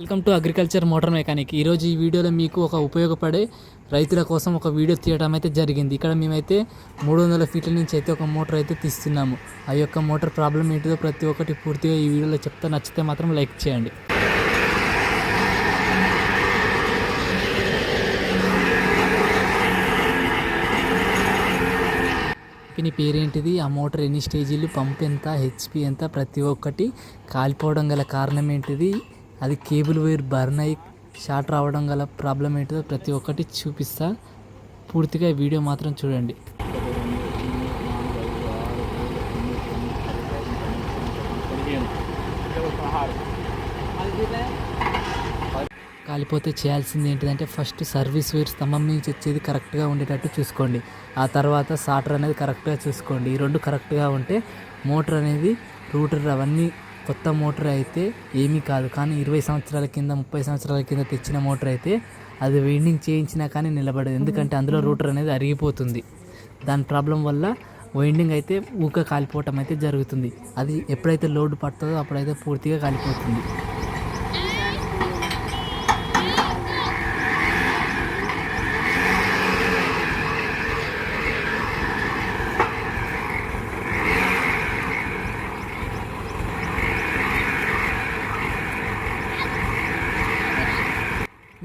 Welcome to agriculture motor mechanic. ఈరోజు ఈ వీడియోలో మీకు ఒక ఉపయోగపడే రైతుల కోసం ఒక వీడియో తీయడం అయితే జరిగింది. ఇక్కడ మేమైతే మూడు వందల ఫీట్ల నుంచి అయితే ఒక మోటార్ అయితే తీస్తున్నాము. ఆ యొక్క మోటార్ ప్రాబ్లం ఏంటిదో ప్రతి ఒక్కటి పూర్తిగా ఈ వీడియోలో చెప్తా. నచ్చితే మాత్రం లైక్ చేయండి. దీని పేరేంటిది? ఆ మోటార్ ఎన్ని స్టేజీలు? పంప్ ఎంత? హెచ్పి ఎంత? ప్రతి ఒక్కటి కాలిపోవడం గల కారణం ఏంటిది? అది కేబుల్ వైర్ బర్న్ అయ్యి షార్ట్ రావడం గల ప్రాబ్లం ఏంటిదో ప్రతి ఒక్కటి చూపిస్తా. పూర్తిగా ఈ వీడియో మాత్రం చూడండి. కాలిపోతే చేయాల్సింది ఏంటిదంటే ఫస్ట్ సర్వీస్ వైర్ స్తంభం నుంచి వచ్చేది కరెక్ట్గా ఉండేటట్టు చూసుకోండి. ఆ తర్వాత సాటర్ అనేది కరెక్ట్గా చూసుకోండి. ఈ రెండు కరెక్ట్గా ఉంటే మోటార్ అనేది రూటర్ అవన్నీ కొత్త మోటార్ అయితే ఏమీ కాదు. కానీ ఇరవై సంవత్సరాల కింద ముప్పై సంవత్సరాల కింద తెచ్చిన మోటార్ అయితే అది వెయిండింగ్ చేయించినా కానీ నిలబడదు. ఎందుకంటే అందులో రూటర్ అనేది అరిగిపోతుంది. దాని ప్రాబ్లం వల్ల వైండింగ్ అయితే ఊక కాలిపోవటం అయితే జరుగుతుంది. అది ఎప్పుడైతే లోడ్ పడుతుందో అప్పుడైతే పూర్తిగా కాలిపోతుంది.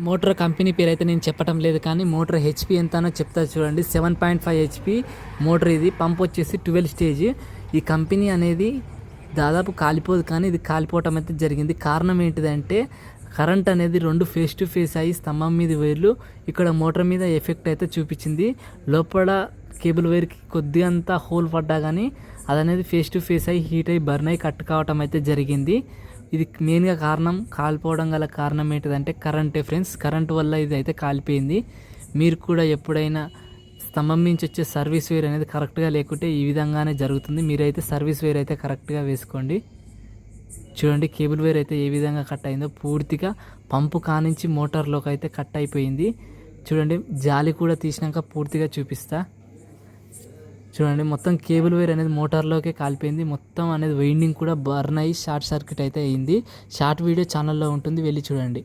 మోటార్ కంపెనీ పేరు అయితే నేను చెప్పటం లేదు కానీ మోటార్ హెచ్పి ఎంతనో చెప్తా చూడండి. Seven point five HP motor ఇది. పంప్ వచ్చేసి ట్వెల్వ్ స్టేజ్. ఈ కంపెనీ అనేది దాదాపు కాలిపోదు కానీ ఇది కాలిపోవటం అయితే జరిగింది. కారణం ఏంటిదంటే కరెంట్ అనేది రెండు ఫేస్ టు ఫేస్ అయ్యి స్తంభం మీద వైర్లు ఇక్కడ మోటార్ మీద ఎఫెక్ట్ అయితే చూపించింది. లోపల కేబుల్ వైర్కి కొద్దిగా అంతా హోల్ పడ్డా కానీ అదనేది ఫేస్ టు ఫేస్ అయ్యి హీట్ అయ్యి బర్న్ అయ్యి కట్ కావటం అయితే జరిగింది. ఇది మెయిన్గా కారణం కాలిపోవడం గల కారణం ఏంటిదంటే కరెంట్ ఫ్రెండ్స్ కరెంట్ వల్ల ఇది అయితే కాలిపోయింది. మీరు కూడా ఎప్పుడైనా స్తంభం నుంచి వచ్చే సర్వీస్ వేర్ అనేది కరెక్ట్గా లేకుంటే ఈ విధంగానే జరుగుతుంది. మీరైతే సర్వీస్ వేర్ అయితే కరెక్ట్గా వేసుకోండి. చూడండి కేబుల్ వేర్ అయితే ఏ విధంగా కట్ అయిందో. పూర్తిగా పంపు కానించి మోటార్లోకి అయితే కట్ అయిపోయింది. చూడండి జాలి కూడా తీసినాక పూర్తిగా చూపిస్తా. చూడండి మొత్తం కేబుల్ వైర్ అనేది మోటార్లోకే కాలిపోయింది. మొత్తం అనేది వైండింగ్ కూడా బర్న్ అయ్యి షార్ట్ సర్క్యూట్ అయితే అయింది. షార్ట్ వీడియో ఛానల్లో ఉంటుంది వెళ్ళి చూడండి.